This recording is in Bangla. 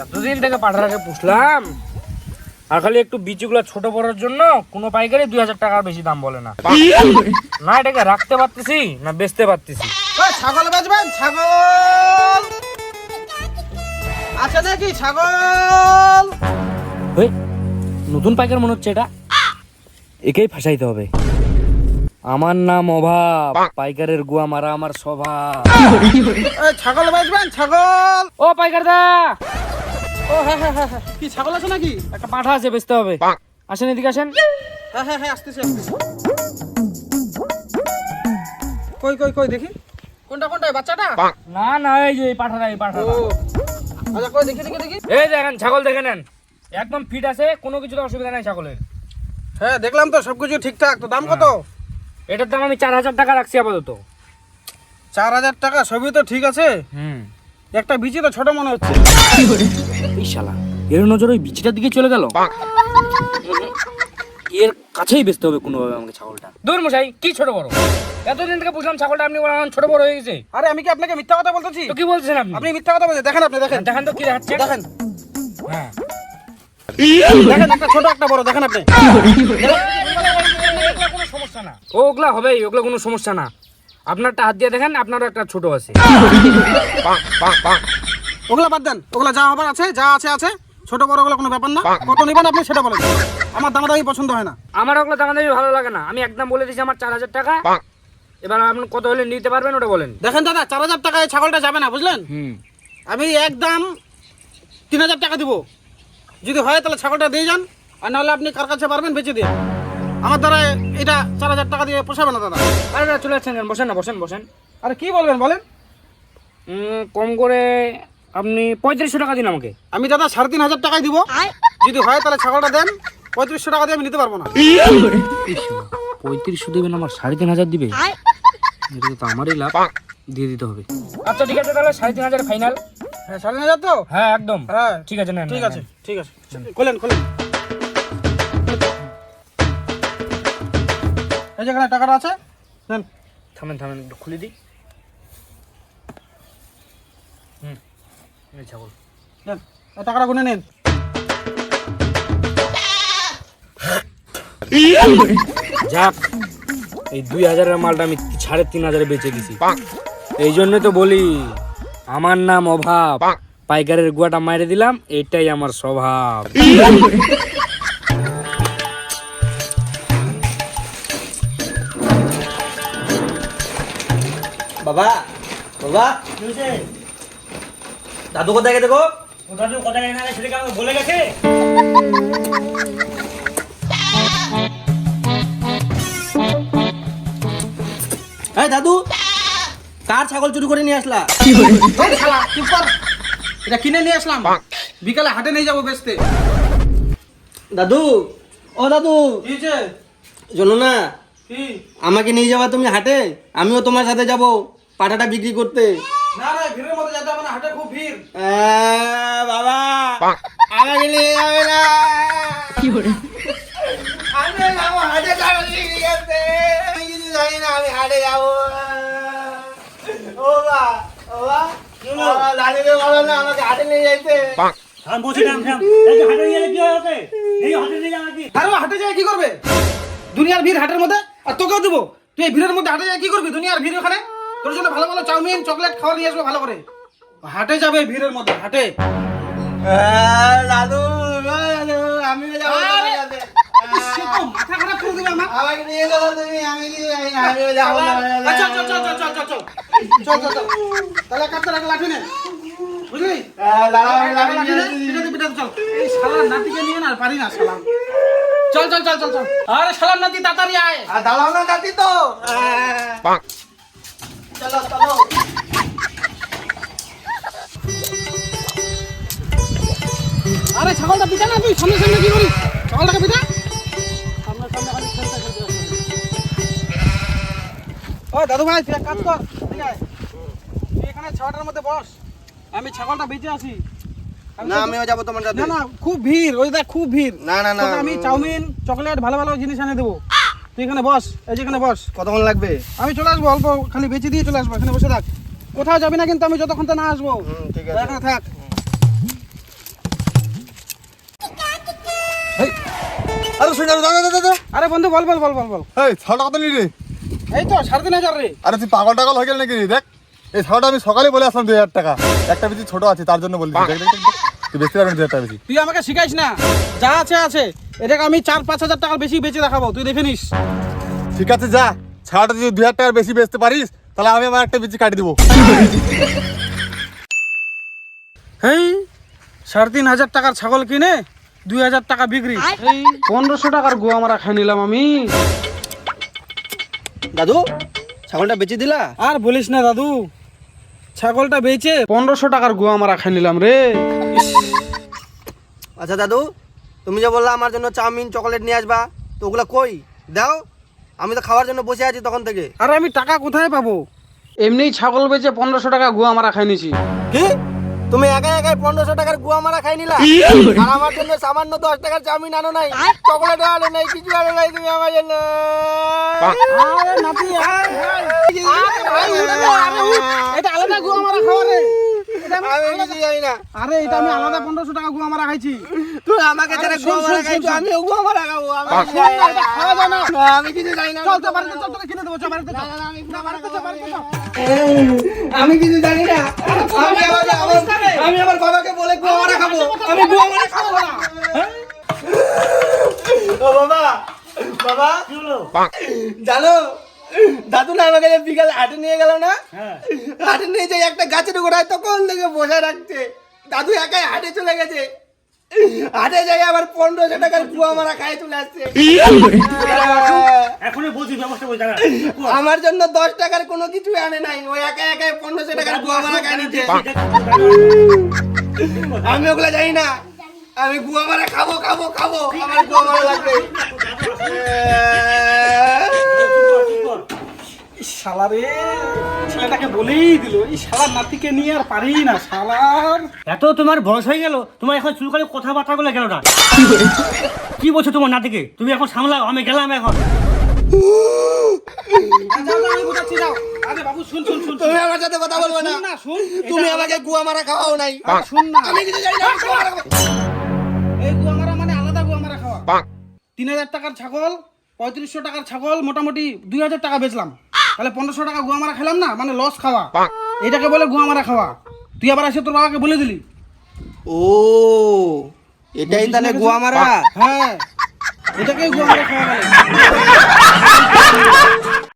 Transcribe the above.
এতদিন থেকে পাঠাটাকে পুষলাম। আর খালি একটু বিচিগুলো ছোট বড়ার জন্য কোনো পাইকারি দুই হাজার টাকার বেশি দাম বলে না। না এটাকে রাখতে পারতেছি না বেচতে পারতেছি? ছাগল বেচবেন ছাগল! আছে নাকি ছাগল! ওই নতুন পাইকার মনে হচ্ছে এটা। একেই ফাঁসাইতে হবে। আমার নাম অভাব পাইকারের গুয়া মারা আমার স্বভাব। ছাগল বেচবেন ছাগল! ও পাইকার দা ও হ্যাঁ হ্যাঁ হ্যাঁ হ্যাঁ। কি ছাগল আছে নাকি? একটা পাঠা আছে বেচতে হবে। আসেন এদিকে আসেন। হ্যাঁ হ্যাঁ হ্যাঁ আসতেছি আসতেছি। কই কই কই দেখি। কোনটা কোনটা এই বাচ্চাটা? না না এই যে এই পাঠাটা এই ও। আচ্ছা কই দেখি দেখি দেখি। এই দেখেন ছাগল দেখে নেন। একদম ফিট আছে কোনো কিছুতে অসুবিধা নাই ছাগলের। হ্যাঁ দেখলাম তো সবকিছু ঠিকঠাক। তো দাম কত? এটার দাম আমি চার হাজার টাকা রাখছি আপাতত। চার হাজার টাকা সবই তো ঠিক আছে? হুম। একটা বিচি তো ছোট মনে হচ্ছে। এই শালা এর নজর ওই বিচিটার দিকে চলে গেল? এর কাছেই বেচতে হবে কোনোভাবে আমাকে ছাগলটা। দূর মশাই কি ছোট বড়? এতদিন থেকে বুঝলাম ছাগলটা আপনি বলেন ছোট বড় হয়ে গেছে। আরে আমি কি আপনাকে মিথ্যা কথা বলতেছি? তো কি বলছেন আপনি? আপনি মিথ্যা কথা বলছেন দেখেন আপনি দেখেন। দেখেন তো কি দেখাচ্ছে। দেখেন। হ্যাঁ। দেখেন একটা ছোট একটা বড় দেখেন আপনি। কোনো সমস্যা না। ওগুলা হবেই ওগুলা কোনো সমস্যা না। আপনারটা হাত দিয়ে দেখেন আপনারও একটা ছোট আছে। ওগুলা বাদ দেন ওগুলা যা হবার আছে যা আছে আছে। ছোট বড় ওগুলো কোনো ব্যাপার না। কত নেবেন আপনি সেটা বলেন। আমার দামাদামি পছন্দ হয় না। আমার ওগুলো দাম দামি ভালো লাগে না। আমি একদম বলে দিয়েছি আমার চার হাজার টাকা। এবার আপনি কত হলে নিতে পারবেন ওটা বলেন। দেখেন দাদা চার হাজার টাকায় ছাগলটা যাবে না বুঝলেন? আমি একদম তিন হাজার টাকা দিব। যদি হয় তাহলে ছাগলটা দিয়ে যান আর নাহলে আপনি কার কাছে পারবেন বেঁচে দিয়ে। আমার দ্বারা এটা চার হাজার টাকা দিয়ে পোষাবে না দাদা। আরে দাদা, চলে যাচ্ছেন বসেন না বসেন বসেন। আরে কি বলবেন বলেন? কম করে আপনি পঁয়ত্রিশশো টাকা দিন আমাকে। আমি দাদা সাড়ে তিন হাজার টাকাই দিব। যদি হয় তাহলে ছাগলটা দেন পঁয়ত্রিশশো টাকা দিয়ে আমি নিতে পারব না। পঁয়ত্রিশশো? দেবেন আমার সাড়ে তিন হাজার দিবে? এটা তো আমারই লাভ দিয়ে দিতে হবে। আচ্ছা ঠিক আছে তাহলে সাড়ে তিন হাজার ফাইনাল হ্যাঁ সাড়ে তিন হাজার তো? হ্যাঁ একদম। হ্যাঁ। ঠিক আছে ঠিক আছে ঠিক আছে। খোলেন খোলেন। এই যেখানে টাকাটা আছে নেন। থামেন থামেন একটু খুলে দিই। হুম এই ছাগল। নেন টাকাটা গুনে নিন। যাক এই দুই হাজারের মালটা আমি সাড়ে তিন হাজারে বেচে দিছি এই জন্য তো বলি আমার নাম অভাব। পাইকারের গুয়াটা মাইরে দিলাম এটাই আমার স্বভাব। বাবা বাবা। দাদু কোথায় গেছে গো? দাদু কথা না সেটাকে আমাকে বলে গেছে? এই দাদু কার ছাগল চুরি করে নিয়ে আসলা? এটা কিনে নিয়ে আসলাম। বিকালে হাটে নিয়ে যাব বেচতে। দাদু ও দাদু? শোনো না আমাকে নিয়ে যাবা তুমি হাটে? আমিও তোমার সাথে যাব। পাঠাটা বিক্রি করতে? না না ভিড়ের মধ্যে যেতে হবে না হাটে খুব ভিড়। বাবা আমাকে নিয়ে যাবে না। আমি যাব হাটে ছাগল বিক্রি করতে আমি কিছু জানি না আমি হাটে যাব। ও বা ও বা দাদিকে বলো না আমাকে হাটে নিয়ে যাইতে। আরে হাটে যায় কি করবে? দুনিয়ার ভিড় হাটের মধ্যে? আর তোকেও দেবো। তুই এই ভিড়ের মধ্যে হাটে যায় কি করবি? দুনিয়ার ভিড় ওখানে? তোর জন্য ভালো ভালো চাউমিন চকলেট খাওয়া নিয়ে আসব ভালো করে। হাটে যাবে ভিড়ের মধ্যে হাটে। আহ, দাদু দাদু আমি যাব তোমার সাথে। সে তো মাথা খারাপ করে দিবে আমার আমাকে নিয়ে যাব তুমি আমি কিছু জানি না আমিও যাব তোমার আচ্ছা সাথে। চল চল চল চল চল চল চল চল চল। তাহলে কাটতে রাখ লাঠি নে? বুঝলি? চল। এই শালার নাতিকে নিয়ে না পারি না শালা। চল চল চল চল চল। আরে শালার নাতি তাড়াতাড়ি আয়। আর দাঁড়াও না নাতি তো। চলো চলো। আরে ছাগলটা পিটা না তুই সামনে সামনে কি করিস? ছাগলটাকে পিটা সামনে সামনে খালি খেলতে খেলতে ও দাদু ভাই তুই এক কাজ কর ঠিক আছে তুই এখানে ছাগলটার মধ্যে বস। আমি ছাগলটা বেঁচে আছি। না আমিও যাব তোমার সাথে। না না খুব ভিড়। ওই দেখ খুব ভিড়। না না না আমি চাউমিন চকলেট ভালো ভালো জিনিস এনে দেবো। তুই এখানে বস এই যেখানে বস। কতক্ষণ লাগবে? আমি চলে আসব অল্প খালি বেঁচে দিয়ে চলে আসব এখানে বসে থাক। কোথাও যাবি না কিন্তু আমি যতক্ষণ তা না আসব। ঠিক আছে। এখানে থাক। দাদা দাদা আরে বন্ধু বল বল বল বল বল। এই তো রে। তুই পাগল টাগল হয়ে গেল নাকি? দেখ এই আমি সকালে বলে আসলাম দুই হাজার টাকা। একটা বেশি ছোট আছে তার জন্য বলি দেখ। তুই দুই হাজার টাকা বেশি। তুই আমাকে শিখাইস না? যা আছে আছে। এটাকে আমি চার পাঁচ হাজার টাকার বেশি বেচে দেখাবো। তুই দেখে নিস। ঠিক আছে যা। ছাওটা যদি দুই হাজার টাকার বেশি বেচতে পারিস তাহলে আমি আমার একটা বেশি কাটি দেবো। হেই সাড়ে তিন হাজার টাকার ছাগল কিনে দুই হাজার টাকা বিক্রি। এই পনেরোশো টাকার গোয়া মারা খাই নিলাম আমি। দাদু ছাগলটা বেচে দিলা? আর বলিস না দাদু ছাগলটা বেচে পনেরোশো টাকার গোয়া মারা খাই নিলাম রে। আচ্ছা দাদু তুমি যে বললা আমার জন্য চাউমিন চকলেট নিয়ে আসবা তো ওগুলো কই? দাও আমি তো খাওয়ার জন্য বসে আছি তখন থেকে। আরে আমি টাকা কোথায় পাবো? এমনি ছাগল বেচে পনেরোশো টাকা গুয়া মারা খাই নিছি। কি? তুমি একা একাই পনেরোশো টাকার গুয়া মারা খাই নিলা? আর আমার জন্য সামান্য দশ টাকার চাউমিন আনো নাই চকলেট আনো নাই কিছু আনো নাই তুমি আমার জন্য। এটা আলাদা গোয়া মারা খাওয়া রে। আমি আমি কিছু জানি না। আরে এটা আমি আলাদা পনেরোশো টাকা গোয়া মারা খাইছি। তুই আমাকে যারা গুয়া মারা খাইছো শোন, গুয়া মারা খাব আমি কিছু জানি না, এটা খাওয়া যায় না। না, আমি কিছু জানি না। চল তো বাড়িতে চল তোকে কিনে দেবো চল বাড়িতে চল। না, বাড়িতে চল বাড়িতে চল। আমি কিছু জানি না। আমি আমার- আমি আমার বাবাকে বলে গুয়া মারা খাব। আমি গুয়া মারা খাব না। ও বাবা। বাবা? জানো দাদু না আমাকে বিকালে হাটে নিয়ে গেল না হাটে নিয়ে যাই একটা গাছের গোড়ায় তখন থেকে বসে রাখছে দাদু একাই হাটে চলে গেছে হাটে যাই আবার পনেরোশো টাকার কুয়া মারা খাই চলে আসছে আমার জন্য দশ টাকার কোনো কিছু আনে নাই ওই একা একাই পনেরোশো টাকার গুয়া মারা খাই নিচ্ছে আমি ওগুলো জানি না আমি গুয়া মারা খাব খাব খাব আমার গুয়া মারা লাগবে এই শালা রে ছেলেটাকে বলেই দিল এই শালার নাতিকে নিয়ে আর পারি না শালার। এত তোমার বয়স হয়ে গেল তোমার এখন চুল করে কথাবার্তা গুলো গেল না। কি বলছো তোমার নাতিকে? তুমি এখন সামলাও আমি গেলাম এখন। যাও যাও আমি বুঝাচ্ছি যাও। আরে বাবু শুন শুন শুন তুমি আমার সাথে কথা বলবে না। শুন না শুন তুমি আমাকে গুয়া মারা খাওয়াও নাই। আরে শুন না। আমি কিছু জানি না আমি গুয়া মারা। এই মানে আলাদা গুয়ামারা খাওয়া। তিন হাজার টাকার ছাগল পঁয়ত্রিশশো টাকার ছাগল মোটামুটি দুই হাজার টাকা বেচলাম। তাহলে পনেরোশো টাকা গুয়া মারা খেলাম না? মানে লস খাওয়া। এটাকে বলে গুয়া মারা খাওয়া। তুই আবার এসে তোর বাবাকে বলে দিলি। ও এটাই তাহলে গুয়া মারা? হ্যাঁ। এটাকেই গুয়ামারা খাওয়া বলে।